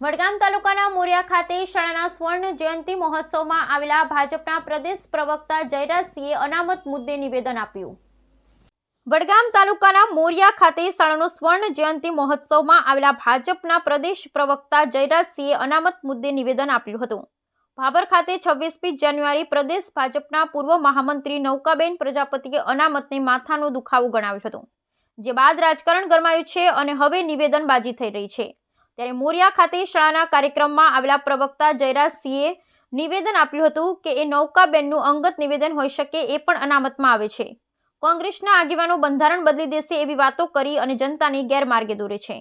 વડગામ તાલુકાના મોરિયા ખાતે શાળાના સ્વર્ણ જયંતિ મહોત્સવમાં આવેલા ભાજપના પ્રદેશ પ્રવક્તા જયરાજસિંહે અનામત મુદ્દે નિવેદન આપ્યું. વડગામ તાલુકાના મોરિયા ખાતે શાળાનો સ્વર્ણ જયંતિ મહોત્સવમાં આવેલા ભાજપના પ્રદેશ પ્રવક્તા જયરાજસિંહે અનામત મુદ્દે નિવેદન આપ્યું હતું. ભાભર ખાતે છવ્વીસમી જાન્યુઆરી પ્રદેશ ભાજપના પૂર્વ મહામંત્રી નૌકાબેન પ્રજાપતિએ અનામતને માથાનો દુખાવો ગણાવ્યો હતો. જે બાદ રાજકારણ ગરમાયું છે અને હવે નિવેદનબાજી થઈ રહી છે. ત્યારે મોરિયા ખાતે શાળાના કાર્યક્રમમાં આવેલા પ્રવક્તા જયરાજસિંહે નિવેદન આપ્યું હતું કે એ નૌકાબેનનું અંગત નિવેદન હોઈ શકે એ પણ અનામતમાં આવે છે. કોંગ્રેસના આગેવાનો બંધારણ બદલી દેશે એવી વાતો કરી અને જનતાની ગેરમાર્ગે દોરે છે.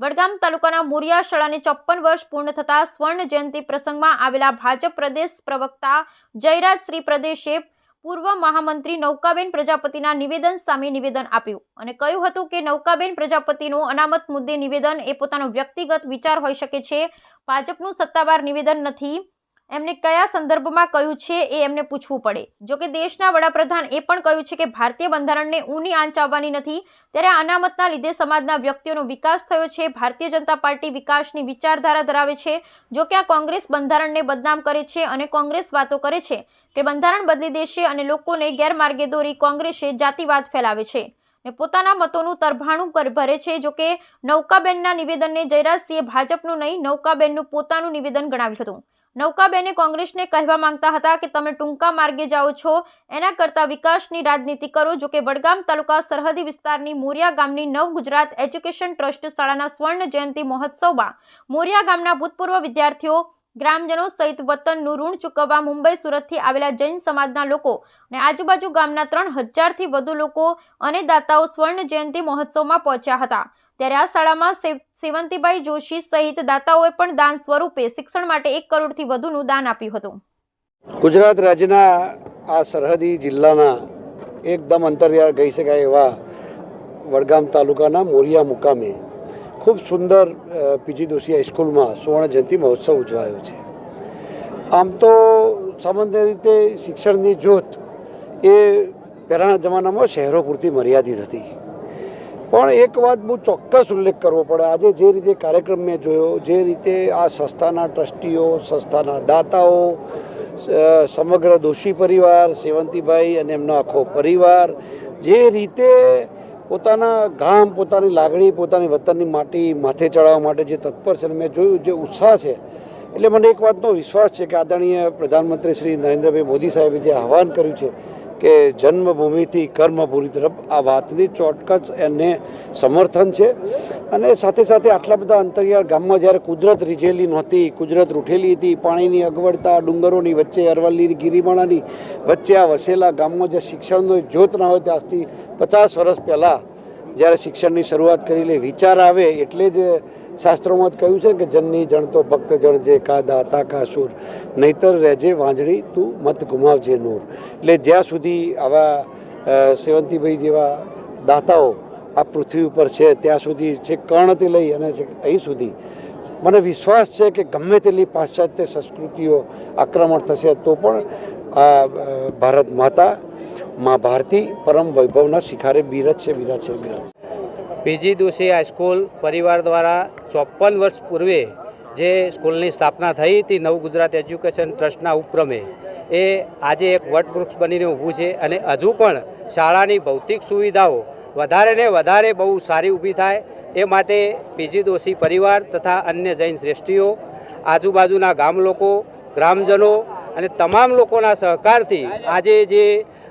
વડગામ તાલુકાના મોરિયા શાળાને ચોપ્પન વર્ષ પૂર્ણ થતા સ્વર્ણ જયંતિ પ્રસંગમાં આવેલા ભાજપ પ્રદેશ પ્રવક્તા જયરાજ શ્રી પ્રદેશે પૂર્વ મહામંત્રી નૌકાબેન પ્રજાપતિના નિવેદન સામે નિવેદન આપ્યું અને કહ્યું હતું કે નૌકાબેન પ્રજાપતિનું અનામત મુદ્દે નિવેદન એ પોતાનો વ્યક્તિગત વિચાર હોઈ શકે છે. ભાજપનું સત્તાવાર નિવેદન નથી. એમને કયા સંદર્ભમાં કહ્યું છે એ એમને પૂછવું પડે. જો કે દેશના વડાપ્રધાન એ પણ કહ્યું છે કે ભારતીય બંધારણને ઊની આંચ આવવાની નથી. ત્યારે અનામતના લીધે સમાજના વ્યક્તિઓનો વિકાસ થયો છે. ભારતીય જનતા પાર્ટી વિકાસની વિચારધારા ધરાવે છે. જો કે આ કોંગ્રેસ બંધારણને બદનામ કરે છે અને કોંગ્રેસ વાતો કરે છે. કે બંધારણ બદલી દેશે અને લોકોને ગેરમાર્ગે દોરી કોંગ્રેસે જાતિવાદ ફેલાવે છે. ને પોતાના મતોનું તરભાણું પર ભરે છે, જો કે નૌકાબેનના નિવેદનને જયરાજસિંહે ભાજપનું નહીં, નૌકાબેનનું પોતાનું નિવેદન ગણાવ્યું હતું. નૌકાબેને કોંગ્રેસને કહેવા માંગતા હતા કે, તમે ટૂંકા માર્ગે જાઓ છો, એના કરતાં વિકાસની રાજનીતિ કરો. જો કે વડગામ તાલુકા સરહદી વિસ્તારની મોરિયા ગામની નવ ગુજરાત એજ્યુકેશન ટ્રસ્ટ શાળાના સ્વર્ણ જયંતિ મહોત્સવમાં મોરિયા ગામના ભૂતપૂર્વ વિદ્યાર્થીઓ ગ્રામજનો સહિત વતનનું ઋણ ચૂકવવા મુંબઈ સુરતથી આવેલા જૈન સમાજના લોકો અને આજુબાજુ ગામના ત્રણ હજારથી વધુ લોકો અને દાતાઓ સ્વર્ણ જયંતિ મહોત્સવમાં પહોંચ્યા હતા. ત્યારે આ શાળામાં સેવંતીભાઈ જોશી સહિત દાતાઓએ પણ દાન સ્વરૂપે શિક્ષણ માટે એક કરોડથી વધુનું દાન આપ્યું હતું. ગુજરાત રાજ્યના આ સરહદી જિલ્લાના એકદમ અંતરિયાળ કહી શકાય એવા વડગામ તાલુકાના મોરિયા મુકામે ખૂબ સુંદર પીજી દોશી હાઈસ્કૂલમાં સુવર્ણ જયંતિ મહોત્સવ ઉજવાયો છે. આમ તો સામાન્ય રીતે શિક્ષણની જ્યોત એ પહેલાંના જમાનામાં શહેરો પૂરતી મર્યાદિત હતી. પણ એક વાત બહુ ચોક્કસ ઉલ્લેખ કરવો પડે. આજે જે રીતે કાર્યક્રમ મેં જોયો, જે રીતે આ સંસ્થાના ટ્રસ્ટીઓ, સંસ્થાના દાતાઓ સમગ્ર દોશી પરિવાર સેવંતીભાઈ અને એમનો આખો પરિવાર જે રીતે પોતાના ગામ, પોતાની લાગણી, પોતાની વતનની માટી માથે ચડાવવા માટે જે તત્પર છે અને મેં જોયું, જે ઉત્સાહ છે, એટલે મને એક વાતનો વિશ્વાસ છે કે આદરણીય પ્રધાનમંત્રી શ્રી નરેન્દ્રભાઈ મોદી સાહેબે જે આહવાન કર્યું છે કે જન્મભૂમિથી કર્મભૂમિ તરફ આ વાતની ચોટકચ એને સમર્થન છે. અને સાથે સાથે આટલા બધા અંતરિયાળ ગામમાં જ્યારે કુદરત રીઝેલી નહોતી, કુદરત રૂઠેલી હતી, પાણીની અગવડતા, ડુંગરોની વચ્ચે અરવલ્લીની ગિરિમાળાની વચ્ચે આ વસેલા ગામમાં જે શિક્ષણનો જ્યોત ના હોય આજથી પચાસ વર્ષ પહેલાં જ્યારે શિક્ષણની શરૂઆત કરી લે, વિચાર આવે એટલે જ શાસ્ત્રોમાં જ કહ્યું છે કે જનની જણ તો ભક્ત જણ જે કા દાતા કા સુર. નહીતર રહેજે વાંજળી, તું મત ગુમાવજે નૂર. એટલે જ્યાં સુધી આવા સેવંતીભાઈ જેવા દાતાઓ આ પૃથ્વી ઉપર છે, ત્યાં સુધી છે કર્ણથી લઈ અને અહીં સુધી. મને વિશ્વાસ છે કે ગમે તેટલી પાશ્ચાત્ય સંસ્કૃતિઓ આક્રમણ થશે તો પણ આ ભારત માતા, મા ભારતી, પરમ વૈભવના શિખારે બિરજ છે બિરજ છે, બિરજ પીજી દોશી હાઈસ્કૂલ પરિવાર દ્વારા ચોપન વર્ષ પૂર્વે જે સ્કૂલની સ્થાપના થઈ હતી નવ ગુજરાત એજ્યુકેશન ટ્રસ્ટના ઉપક્રમે, એ આજે એક વટવૃક્ષ બનીને ઊભું છે અને હજુ પણ શાળાની ભૌતિક સુવિધાઓ વધારે ને વધારે બહુ સારી ઊભી થાય એ માટે પીજી દોશી પરિવાર તથા અન્ય જૈન શ્રેષ્ઠીઓ, આજુબાજુના ગામ લોકો, ગ્રામજનો અને તમામ લોકોના સહકારથી આજે જે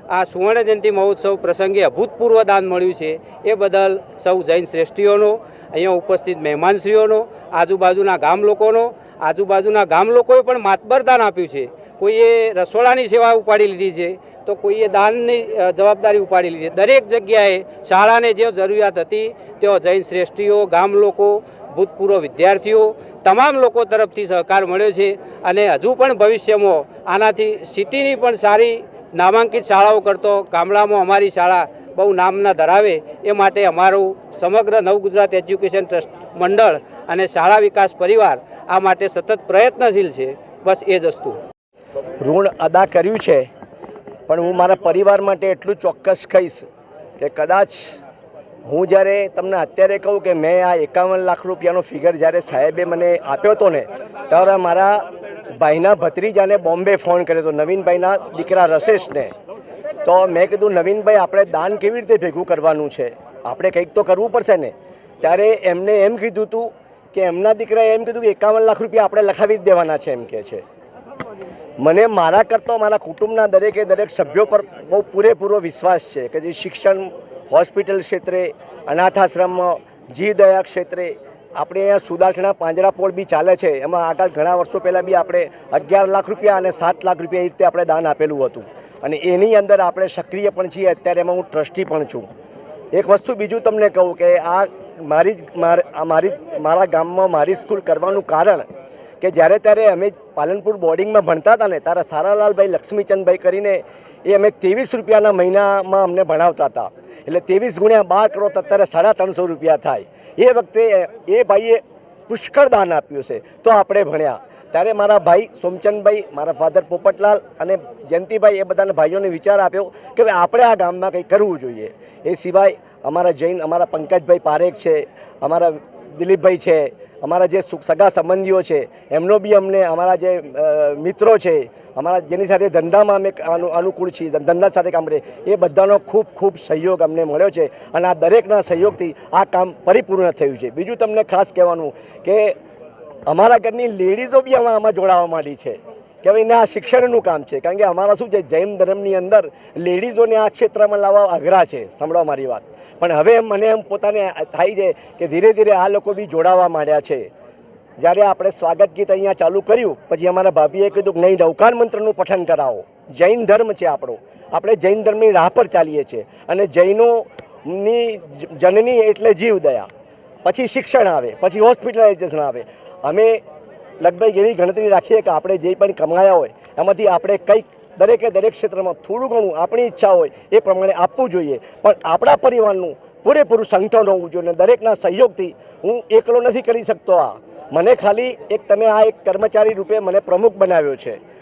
આ સુવર્ણ જયંતિ મહોત્સવ પ્રસંગે અભૂતપૂર્વ દાન મળ્યું છે, એ બદલ સૌ જૈન શ્રેષ્ઠીઓનો, અહીંયા ઉપસ્થિત મહેમાનશ્રીઓનો, આજુબાજુના ગામ લોકોનો, આજુબાજુના ગામ લોકોએ પણ માતબર દાન આપ્યું છે. કોઈએ રસોડાની સેવા ઉપાડી લીધી છે, તો કોઈએ દાનની જવાબદારી ઉપાડી લીધી દરેક જગ્યાએ શાળાને જે જરૂરિયાત હતી, તેઓ જૈન શ્રેષ્ઠીઓ, ગામ લોકો ભૂતપૂર્વ વિદ્યાર્થીઓ તમામ લોકો તરફથી સહકાર મળ્યો છે અને હજુ પણ ભવિષ્યમાં આનાથી સિટીની પણ સારી નામાંકિત શાળાઓ કરતો ગામડામાં અમારી શાળા બહુ નામના ધરાવે એ માટે અમારું સમગ્ર નવ ગુજરાત એજ્યુકેશન ટ્રસ્ટ મંડળ અને શાળા વિકાસ પરિવાર આ માટે સતત પ્રયત્નશીલ છે. બસ એ જ વસ્તુ. ઋણ અદા કર્યું છે, પણ હું મારા પરિવાર માટે એટલું ચોક્કસ કહીશ કે કદાચ હું જ્યારે તમને અત્યારે કહું કે મેં આ એકાવન લાખ રૂપિયાનો ફિગર જ્યારે સાહેબે મને આપ્યો હતો ને, ત્યારે મારા ભાઈના ભત્રીજાને બોમ્બે ફોન કર્યો હતો, નવીનભાઈના દીકરા રસેશને. તો મેં કીધું, નવીનભાઈ, આપણે દાન કેવી રીતે ભેગું કરવાનું છે? આપણે કંઈક તો કરવું પડશે ને. ત્યારે એમને એમ કીધું હતું કે એમના દીકરાએ એમ કીધું કે એકાવન લાખ રૂપિયા આપણે લખાવી જ દેવાના છે એમ કે છે. મને મારા કરતાં, મારા કુટુંબના દરેકે દરેક સભ્યો પર બહુ પૂરેપૂરો વિશ્વાસ છે કે જે શિક્ષણ હોસ્પિટલ ક્ષેત્રે અનાથાશ્રમ જીવદયા ક્ષેત્રે, આપણે અહીંયા સુદાસણા પાંજરાપોળ બી ચાલે છે. એમાં આગળ ઘણા વર્ષો પહેલાં બી આપણે અગિયાર લાખ રૂપિયા અને સાત લાખ રૂપિયા એ રીતે આપણે દાન આપેલું હતું. અને એની અંદર આપણે સક્રિય પણ છીએ. અત્યારે એમાં હું ટ્રસ્ટી પણ છું. એક વસ્તુ બીજું તમને કહું કે આ મારી જ મારી મારા ગામમાં મારી સ્કૂલ કરવાનું કારણ કે જ્યારે ત્યારે અમે પાલનપુર બોર્ડિંગમાં ભણતા હતા ને ત્યારે સારાલાલભાઈ લક્ષ્મીચંદભાઈ કરીને એ અમે ત્રેવીસ રૂપિયાના મહિનામાં અમને ભણાવતા હતા. એટલે ત્રેવીસ ગુણ્યા બાર કરો તો અત્યારે સાડા ત્રણસો રૂપિયા થાય. એ વખતે એ ભાઈએ પુષ્કળ દાન આપ્યું છે. તો આપણે ભણ્યા. ત્યારે મારા ભાઈ સોમચંદભાઈ, મારા ફાધર પોપટલાલ અને જયંતિભાઈ એ બધાના ભાઈઓને વિચાર આપ્યો કે ભાઈ આપણે આ ગામમાં કંઈ કરવું જોઈએ. એ સિવાય અમારા જૈન, અમારા પંકજભાઈ પારેખ છે, અમારા દિલીપભાઈ છે, અમારા જે સગા સંબંધીઓ છે, એમનો બી અમને, અમારા જે મિત્રો છે, અમારા જેની સાથે ધંધામાં અમે અનુ અનુકૂળ છીએ ધંધા સાથે કામ કરીએ, એ બધાનો ખૂબ ખૂબ સહયોગ અમને મળ્યો છે અને આ દરેકના સહયોગથી આ કામ પરિપૂર્ણ થયું છે. બીજું તમને ખાસ કહેવાનું કે અમારા ઘરની લેડીઝો બી આમાં આમાં જોડાવા માંડી છે. કે ભાઈ આ શિક્ષણનું કામ છે. કારણ કે અમારા શું છે, જૈન ધર્મની અંદર લેડીઝોને આ ક્ષેત્રમાં લાવવા અઘરા છે સાંભળો મારી વાત. પણ હવે મને એમ પોતાને થાય છે કે ધીરે ધીરે આ લોકો બી જોડાવા માંડ્યા છે. જ્યારે આપણે સ્વાગત ગીત અહીંયા ચાલુ કર્યું, પછી અમારા ભાભીએ કીધું કે નહીં, નૌકાન મંત્રનું પઠન કરાવો. જૈન ધર્મ છે આપણો. આપણે જૈન ધર્મની રાહ પર ચાલીએ છીએ. અને જૈનોની જનની એટલે જીવદયા. પછી શિક્ષણ આવે, પછી હોસ્પિટલાઇઝેશન આવે. અમે લગભગ એવી ગણતરી રાખીએ કે આપણે જે પણ કમાયા હોય, એમાંથી આપણે કંઈક દરેકે દરેક ક્ષેત્રમાં થોડું ઘણું આપણી ઈચ્છા હોય એ પ્રમાણે આપવું જોઈએ. પણ આપણા પરિવારનું પૂરેપૂરું સંગઠન હોવું જોઈએ અને દરેકના સહયોગથી હું એકલો નથી કરી શકતો આ. મને ખાલી એક તમે આ એક કર્મચારી રૂપે મને પ્રમુખ બનાવ્યો છે.